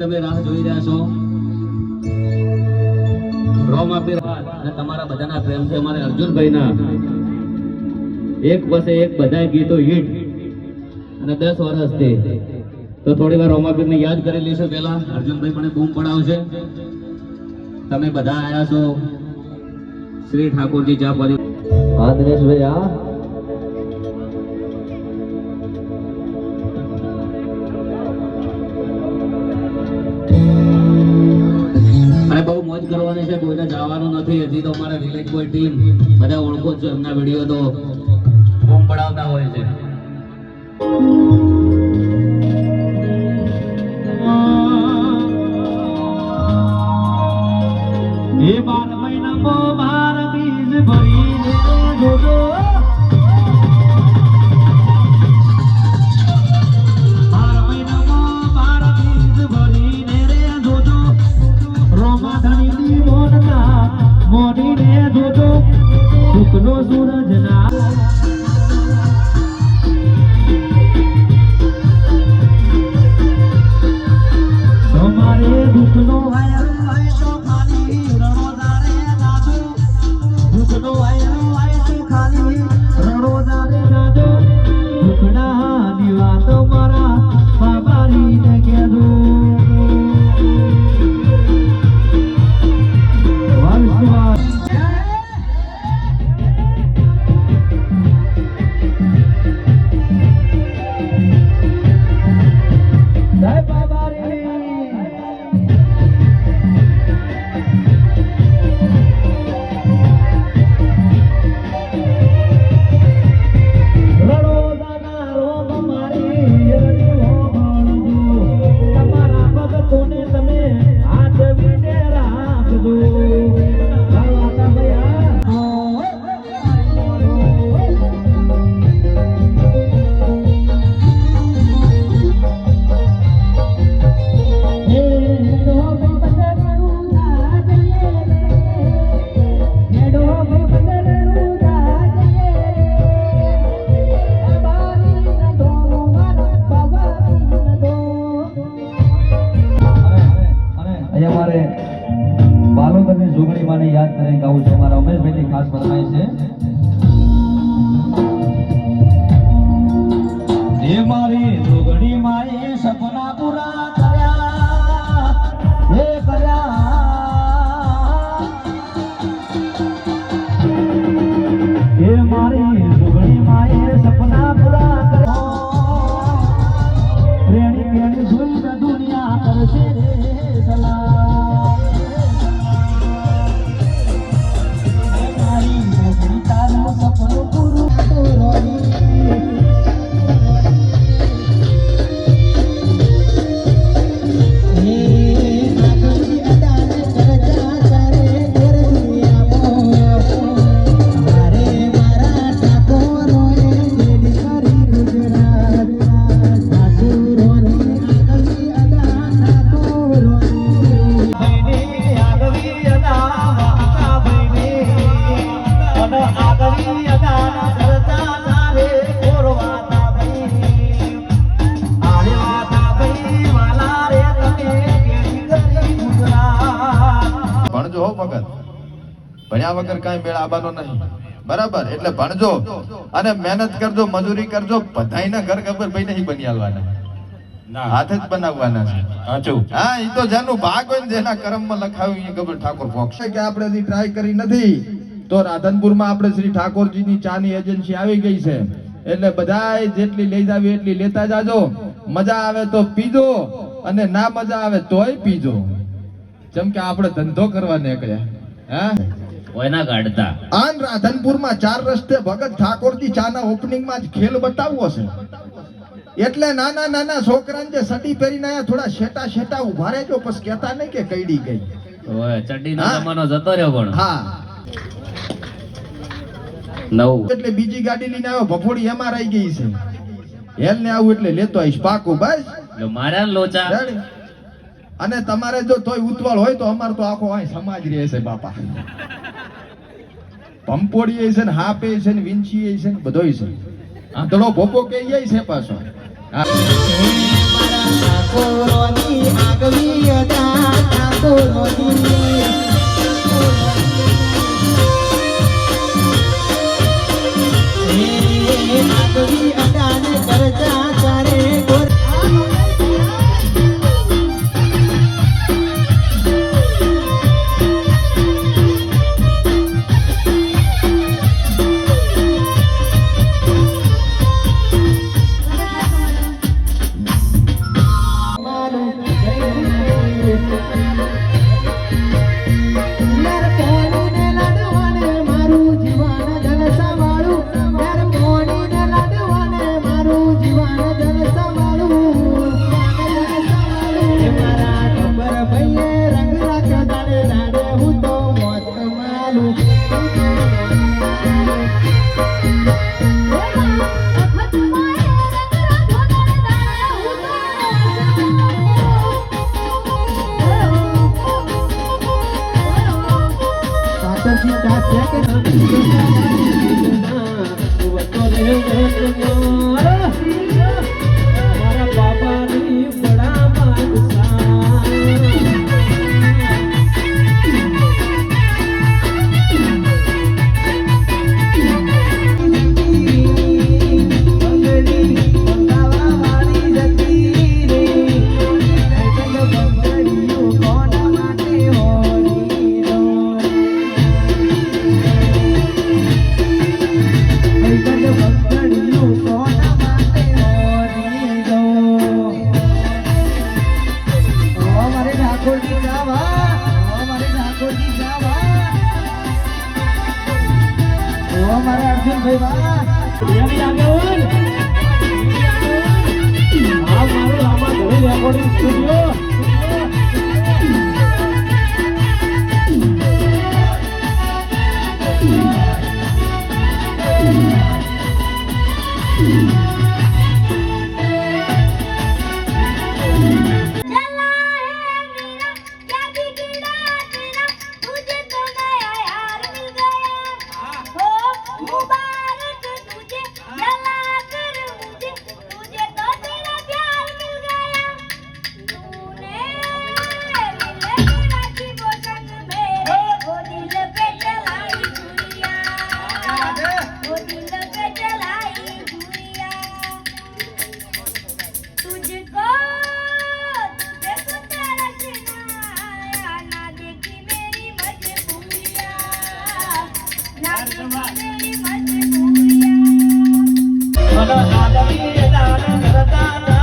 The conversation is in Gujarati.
તમે રાહ જોઈ રહ્યા છો, રોમ આપી અને તમારા બધાના પ્રેમથી અમારે અર્જુનભાઈના એક પછી એક બધા ગીતો હિટ અને દસ વર્ષથી. તો થોડી વાર રોમાબીરને યાદ કરી લઈશું પહેલા. અર્જુનભાઈ મને બૂમ પડાવશે. તમે બધા આયા છો. શ્રી ઠાકોરજી ચા પરી હા દિનેશભાઈ હજી તો અમારા વિલેજ બોય ટીમ બધા ઓળખો છો એમના વીડિયો તો. બૂમ પડાવતા હોય છે. જય અહીંયા મારે બાલોદરની જોગણી માને યાદ કરીને ગાવું છે. મારા ઉમેશભાઈની ખાસ ફરમાઈ છે. એ મારી જોગણી ભણ્યા વગર કાંઈ મેળ આવવાનો નહીં. બરાબર? એટલે ભણજો અને મહેનત કરજો મજૂરી કરજો બધાયના ઘર ખબર ભાઈ નહીં બની આવવાના હાથે જ બનાવવાના છે. સાચું. હા એ તો જેનું ભાગ હોય ને જેના કર્મમાં લખાવ્યું એ ખબર ઠાકોર પોક્ષે કે આપણે હજી ટ્રાય કરી નથી? તો રાધનપુરમાં આપણે શ્રી ઠાકોરજીની ચાની એજન્સી આવી ગઈ છે. એટલે બધાય જેટલી લઈ જાવી એટલી લેતા જાજો. મજા આવે તો પીજો અને ના મજા આવે તોય પીજો. જેમ કે આપણે ધંધો કરવા નીકળ્યા. હા? કોઈના કાઢતા આન રાધનપુરમાં ચાર રસ્તે ભગત ઠાકોરજી ચાના ઓપનિંગમાં જ ખેલ બતાવવો છે. એટલે નાના નાના છોકરાને જે સટી પહેરીને આયા થોડા શેટા શેટા ઊભા રહેજો પછી કહેતા નહીં કે કઈડી ગઈ. ઓય ચડ્ડીનો. જમાનો જતો રહ્યો પણ. હા. નવ. એટલે બીજી ગાડી લઈને આવ્યો ભફોડી એમાં રહી ગઈ છે. હેલ ને આવું એટલે લેતો આવીશ પાકું બસ. માર્યા લોચા? અને તમારે જો તોય ઉતવાળ હોય તો અમાર તો આખો અહીં સમાજ રહે છે, બાપા. પંપોડી છે ને, હાપે છે ને વિંચી છે ને, બધોય છે. આંધળો ભોપો કે જાય છે પાછો. આગવી Oh, મારે અર્જુનભાઈ વાહ મારું રામા ઘરે recording studio da da da